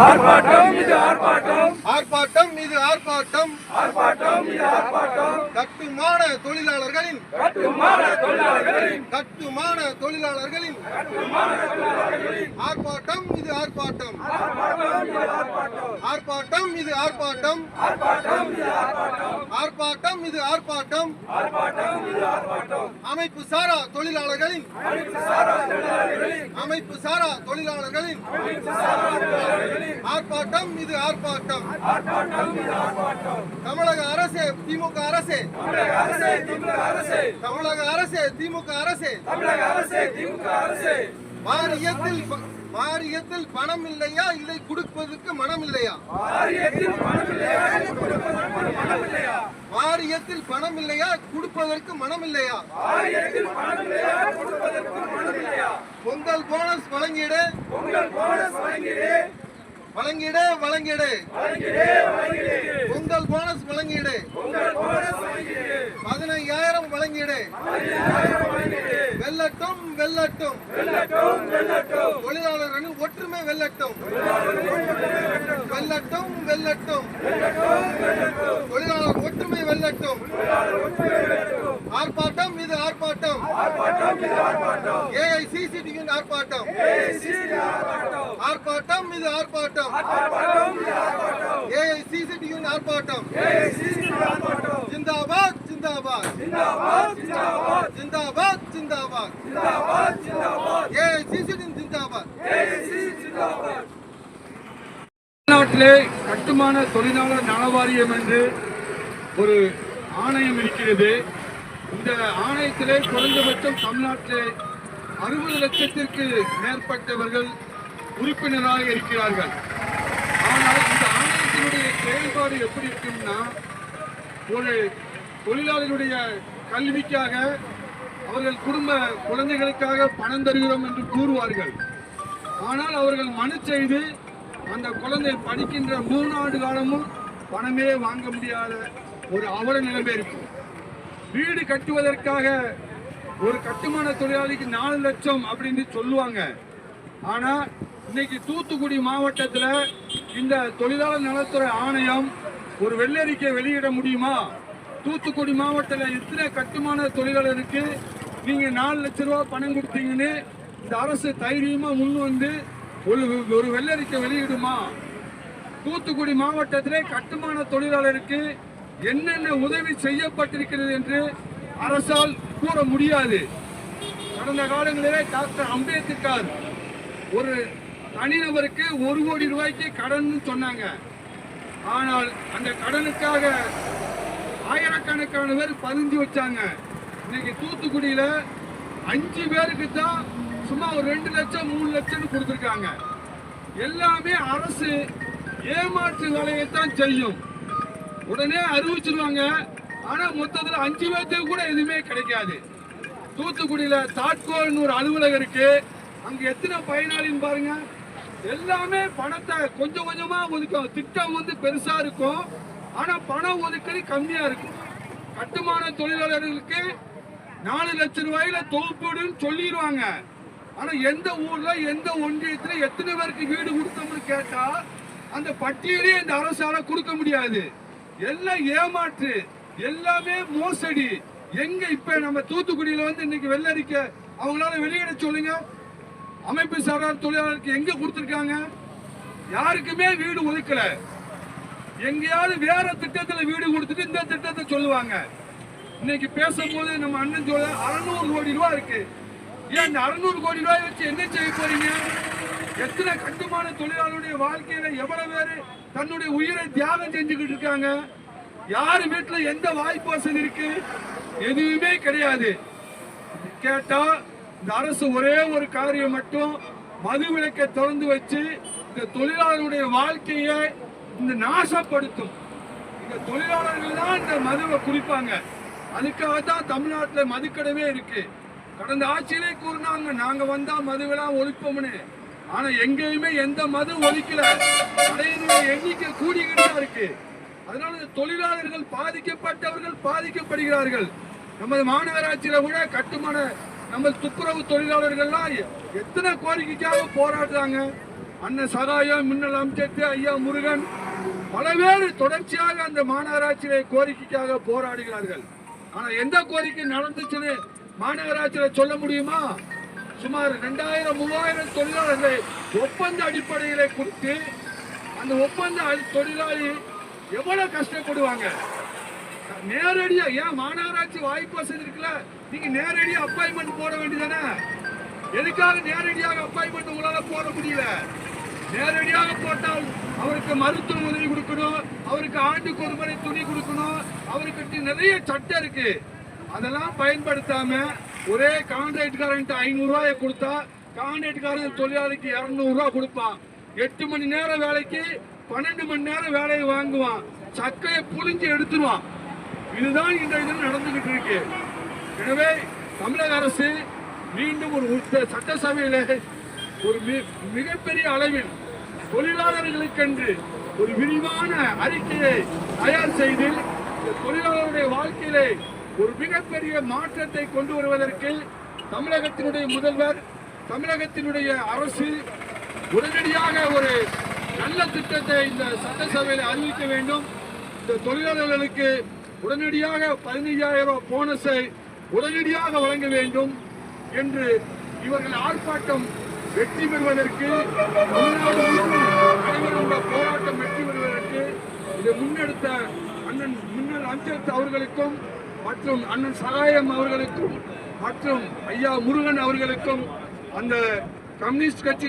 ஆர்ப்பாட்டம் இது ஆர்ப்பாட்டம். ஆர்ப்பாட்டம் இது ஆர்ப்பாட்டம். ஆர்ப்பாட்டம் இது ஆர்ப்பாட்டம். கட்டுமான தொழிலாளர்களின் கட்டுமான தொழிலாளர்களின் கட்டுமான தொழிலாளர்களின் ஆர்ப்பாட்டம் இது ஆர்ப்பாட்டம். ஆர்ப்பாட்டம் இது ஆர்ப்பாட்டம். ஆர்ப்பாட்டம் இது ஆர்ப்பாட்டம். அமைப்பு சாரா தொழிலாளர்களின் அமைப்பு சாரா தொழிலாளர்களின் ஆர்ப்பாட்டம் இது ஆர்ப்பாட்டம். தமிழக அரசே திமுக அரசே. அரசே திமுக அரசே. தமிழக அரசே திமுக அரசே. தமிழக அரசே திமுக அரசே. வாரியத்தில் ப- வாரியத்தில் பணம் இல்லையா? இல்லை கொடுப்பதற்கு மனம் இல்லையா? வாரியத்தில் பணம் இல்லையா? இல்லையா? வாரியத்தில் பணம் இல்லையா? கொடுப்பதற்கு மனம் இல்லையா? வாரியத்தில் பணம் இல்லையா? கொடுப்பதற்கு இல்லையா? பொங்கல் போனஸ் வழங்கிடு. உங்கள் போனஸ் வழங்கிடு. வழங்கிடு வழங்கிடு. வழங்கிடு பொங்கல் வழங்கிடு. உங்கள் போனஸ் வழங்கிடு. பதினையாயிரம் வழங்கிடு. வெல்லட்டும் வெல்லட்டும். தொழிலாளர்களின் ஒற்றுமை வெல்லட்டும். வெல்லட்டும். வெல்லட்டும். தொழிலாளர் ஒற்றுமை வெல்லட்டும். ஆர்ப்பாட்டம் ஏஐசிசிடியின் ஆர்ப்பாட்டம். ஆர்ப்பாட்டம். இது ஆர்ப்பாட்டம். ஏஐசிசிடியின் ஆர்ப்பாட்டம். ஜிந்தாபாத் ஜிந்தாபாத். ஜிந்தாபாத் ஜிந்தாபாத். ஜிந்தாபாத் ஜிந்தாபாத். ஜிந்தாபாத் ஜிந்தாபாத். ஏஐசிசிடியின் ஜிந்தாபாத். ஜிந்தாபாத். தமிழ்நாட்டிலே கட்டுமான தொழிலாளர் நல வாரியம் என்று ஒரு ஆணையம் இருக்கிறது. இந்த ஆணையத்திலே குறைந்தபட்சம் தமிழ்நாட்டிலே அறுபது லட்சத்திற்கு மேற்பட்டவர்கள் உறுப்பினராக இருக்கிறார்கள். ஆனால் இந்த ஆணையத்தினுடைய செயல்பாடு எப்படி இருக்கும்னா ஒரு தொழிலாளர்களுடைய கல்விக்காக அவர்கள் குடும்ப குழந்தைகளுக்காக பணம் தருகிறோம் என்று கூறுவார்கள். ஆனால் அவர்கள் மனு செய்து அந்த குழந்தை படிக்கின்ற மூணு ஆண்டு காலமும் பணமே வாங்க முடியாத ஒரு அவல நிலைமை இருக்கும். வீடு கட்டுவதற்காக ஒரு கட்டுமான தொழிலாளிக்கு நாலு லட்சம் அப்படின்னு சொல்லுவாங்க. ஆனா இன்னைக்கு தூத்துக்குடி மாவட்டத்தில் இந்த தொழிலாளர் நலத்துறை ஆணையம் ஒரு வெள்ளறிக்கை வெளியிட முடியுமா? தூத்துக்குடி மாவட்டத்தில் எத்தனை கட்டுமான தொழிலாளருக்கு நீங்க நாலு லட்ச ரூபா பணம் கொடுத்தீங்கன்னு இந்த அரசு தைரியமா முன் வந்து ஒரு ஒரு வெள்ளறிக்கை வெளியிடுமா? தூத்துக்குடி மாவட்டத்திலே கட்டுமான தொழிலாளருக்கு என்னென்ன உதவி செய்யப்பட்டிருக்கிறது என்று அரசால் கூற முடியாது. கடந்த காலங்களிலே டாக்டர் அம்பேத்கர் ஒரு தனிநபருக்கு ஒரு கோடி ரூபாய்க்கு கடன் சொன்னாங்க. ஆனால் அந்த கடனுக்காக ஆயிரக்கணக்கான பேர் பதிஞ்சு வச்சாங்க. இன்னைக்கு தூத்துக்குடியில அஞ்சு பேருக்கு தான் சும்மா ஒரு ரெண்டு லட்சம் மூணு லட்சம் கொடுத்துருக்காங்க. எல்லாமே அரசு ஏமாற்று வேலையைத்தான் செய்யும். உடனே அறிவிச்சிருவாங்க. ஆனா மொத்தத்துல அஞ்சு பேர்த்துக்கு கூட எதுவுமே கிடைக்காது. தூத்துக்குடியில தாட்கோன்னு ஒரு அலுவலகம் இருக்கு. அங்க எத்தனை பயனாளின்னு பாருங்க. எல்லாமே பணத்தை கொஞ்சம் கொஞ்சமா ஒதுக்கும் திட்டம் வந்து பெருசா இருக்கும். ஆனா பணம் ஒதுக்கீடு கம்மியா இருக்கும் கட்டுமான தொழிலாளர்களுக்கு நாலு லட்சம் ரூபாயில தொகுப்புடுன்னு சொல்லிடுவாங்க. ஆனா எந்த ஊர்ல எந்த ஒன்றியத்துல எத்தனை பேருக்கு வீடு கொடுத்தோம்னு கேட்டா அந்த பட்டியலே இந்த அரசால கொடுக்க முடியாது. எல்லாம் ஏமாற்று எல்லாமே மோசடி. எங்க இப்ப நம்ம தூத்துக்குடியில வந்து இன்னைக்கு வெள்ளரிக்க அவங்களால வெளியிட சொல்லுங்க. அமைப்பு சாரா தொழிலாளருக்கு எங்க கொடுத்திருக்காங்க? யாருக்குமே வீடு ஒதுக்கல. எங்கேயாவது வேற திட்டத்துல வீடு கொடுத்துட்டு இந்த திட்டத்தை சொல்லுவாங்க. இன்னைக்கு பேசும்போது நம்ம அண்ணன் சொல்ல அறுநூறு கோடி ரூபாய் இருக்கு. ஏன் இந்த அறுநூறு கோடி ரூபாய் வச்சு என்ன செய்ய போறீங்க? எத்தனை கட்டுமான தொழிலாளருடைய வாழ்க்கையில எவ்வளவு பேரு தன்னுடைய உயிரை தியாகம் செஞ்சுக்கிட்டு இருக்காங்க. யாரு வீட்டுல எந்த வாய்ப்பு வசதி இருக்கு? எதுவுமே கிடையாது. கேட்டா இந்த அரசு ஒரே ஒரு காரியம் மட்டும் மது விலக்கை திறந்து வச்சு இந்த தொழிலாளருடைய வாழ்க்கையை இந்த நாசப்படுத்தும். இந்த தொழிலாளர்கள் தான் இந்த மதுவை குறிப்பாங்க அதுக்காக தான் தமிழ்நாட்டில் மதுக்கடவே இருக்கு. கடந்த ஆட்சியிலே கூறினாங்க நாங்க வந்தா மதுவெல்லாம் ஒழிப்போம்னு. ஆனா எங்கேயுமே எந்த மதம் ஒழிக்கல. படையினுடைய எண்ணிக்கை கூடிக்கிட்டு தான் இருக்கு அதனால தொழிலாளர்கள் பாதிக்கப்பட்டவர்கள் பாதிக்கப்படுகிறார்கள். நமது மாநகராட்சியில கூட கட்டுமான நம்ம துப்புரவு தொழிலாளர்கள்லாம் எத்தனை கோரிக்கைக்காக போராடுறாங்க? அண்ணன் சகாயம் மின்னல் அமைச்சர் ஐயா முருகன் பல பேர் தொடர்ச்சியாக அந்த மாநகராட்சியில கோரிக்கைக்காக போராடுகிறார்கள். ஆனா எந்த கோரிக்கை நடந்துச்சுன்னு மாநகராட்சியில சொல்ல முடியுமா? சுமார் ரெண்டாயிரம் மூவாயிரம் தொழிலாளர்களை ஒப்பந்த அடிப்படையிலே கொடுத்து அந்த ஒப்பந்த அடி- தொழிலாளி எவ்வளவு கஷ்டப்படுவாங்க? நேரடியா ஏன் மாநகராட்சி வாய்ப்பு வசதி இருக்குல்ல? நீங்க நேரடியா அப்பாயின்மெண்ட் போட வேண்டியதானே? எதுக்காக நேரடியாக அப்பாயின்மெண்ட் உங்களால போட முடியல? நேரடியாக போட்டால் அவருக்கு மருத்துவ உதவி கொடுக்கணும் அவருக்கு ஆண்டுக்கு ஒரு முறை துணி கொடுக்கணும் அவருக்கு நிறைய சட்டம் இருக்கு. அதெல்லாம் பயன்படுத்தாம ஒரே கான்ட்ராக்ட்காரன்ட்டு ஐநூறு கொடுத்தா கான்ட்ராக்ட்காரன் தொழிலாளிக்கு இரநூறுவா கொடுப்பான். எட்டு மணி நேரம் வேலைக்கு பன்னெண்டு மணி நேரம் வேலையை வாங்குவான். சக்கையை புழிஞ்சு எடுத்துருவான். இதுதான் இந்த இதில் நடந்துகிட்டு இருக்கு. எனவே தமிழக அரசு மீண்டும் ஒரு உச்ச- ஒரு மிகப்பெரிய அளவில் தொழிலாளர்களுக்கென்று ஒரு விரிவான அறிக்கையை தயார் செய்து இந்த தொழிலாளருடைய வாழ்க்கையிலே ஒரு மிகப்பெரிய மாற்றத்தை கொண்டு வருவதற்கு தமிழகத்தினுடைய முதல்வர் தமிழகத்தினுடைய அரசு உடனடியாக ஒரு நல்ல திட்டத்தை இந்த சட்டசபையில் அறிவிக்க வேண்டும். இந்த தொழிலாளர்களுக்கு உடனடியாக பதினைஞ்சாயிரம் போனஸை உடனடியாக வழங்க வேண்டும் என்று இவர்கள் ஆர்ப்பாட்டம் வெற்றி பெறுவதற்கு நடைபெறுகின்ற போராட்டம் வெற்றி பெறுவதற்கு இதை முன்னெடுத்த அண்ணன் முன்னாள் அஞ்சல் அவர்களுக்கும் மற்றும் அண்ணன் சகாயம் அவர்களுக்கும் மற்றும் ஐயா முருகன் அவர்களுக்கும் அந்த கம்யூனிஸ்ட் கட்சி